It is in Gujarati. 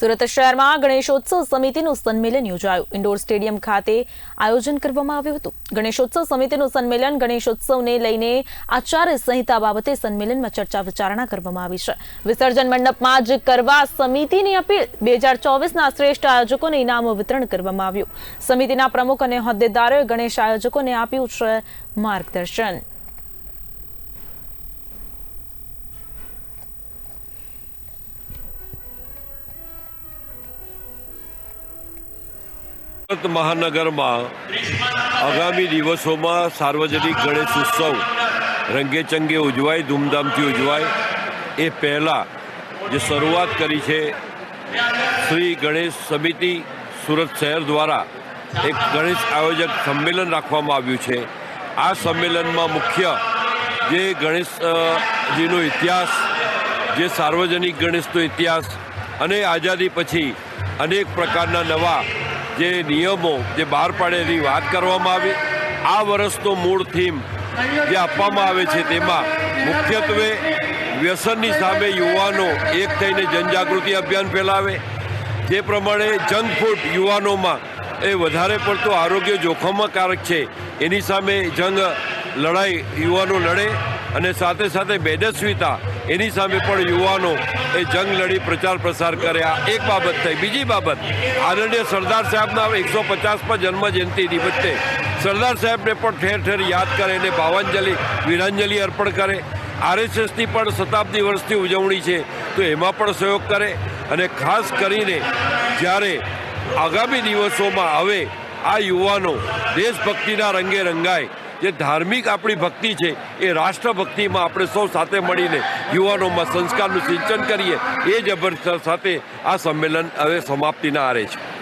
સુરત શહેરમાં ગણેશોત્સવ સમિતિનું સંમેલન યોજાયું. ઇન્ડોર સ્ટેડિયમ ખાતે આયોજન કરવામાં આવ્યું હતું. ગણેશોત્સવ સમિતિનું સંમેલન ગણેશોત્સવને લઈને આચાર્ય સંહિતા બાબતે સંમેલનમાં ચર્ચા વિચારણા કરવામાં આવી છે. વિસર્જન મંડપમાં જ કરવા સમિતિની અપીલ. બે હજાર ચોવીસના શ્રેષ્ઠ આયોજકોને ઇનામો વિતરણ કરવામાં આવ્યું. સમિતિના પ્રમુખ અને હોદ્દેદારોએ ગણેશ આયોજકોને આપ્યું છે માર્ગદર્શન. સુરત મહાનગરમાં આગામી દિવસોમાં સાર્વજનિક ગણેશ ઉત્સવ રંગેચંગે ઉજવાય, ધૂમધામથી ઉજવાય. એ પહેલાં જે શરૂઆત કરી છે શ્રી ગણેશ સમિતિ સુરત શહેર દ્વારા એક ગણેશ આયોજક સંમેલન રાખવામાં આવ્યું છે. આ સંમેલનમાં મુખ્ય જે ગણેશજીનો ઇતિહાસ, જે સાર્વજનિક ગણેશનો ઇતિહાસ અને આઝાદી પછી અનેક પ્રકારના નવા જે નિયમો જે બહાર પાડે એની વાત કરવામાં આવી, આ વર્ષનો મૂળ થીમ જે આપવામાં આવે છે તેમાં મુખ્યત્વે વ્યસનની સામે યુવાનો એક થઈને જનજાગૃતિ અભિયાન ફેલાવે. જે પ્રમાણે જંક ફૂડ યુવાનોમાં એ વધારે પડતો આરોગ્ય જોખમકારક છે. એની સામે જંગ લડાઈ યુવાનો લડે અને સાથે સાથે બેદસ્વીતા એની સામે પણ યુવાનો એ જંગ લડી, પ્રચાર પ્રસાર કર્યા. એક બાબત થઈ. બીજી બાબત, આદરણીય સરદાર સાહેબના એકસો પચાસમાં જન્મ જયંતિ નિમિત્તે સરદાર સાહેબને પણ ઠેર ઠેર યાદ કરે અને ભાવાંજલિ, વીરાંજલિ અર્પણ કરે. આરએસએસની પણ શતાબ્દી વર્ષની ઉજવણી છે. તો એમાં પણ સહયોગ કરે અને ખાસ કરીને જ્યારે આગામી દિવસોમાં હવે આ યુવાનો દેશભક્તિના રંગે રંગાય. જે ધાર્મિક આપણી ભક્તિ છે, એ રાષ્ટ્રભક્તિમાં આપણે સૌ સાથે મળીને યુવાનોમાં સંસ્કારનું સિંચન કરીએ, એ જ સાથે આ સંમેલન હવે સમાપ્તિના આરે છે.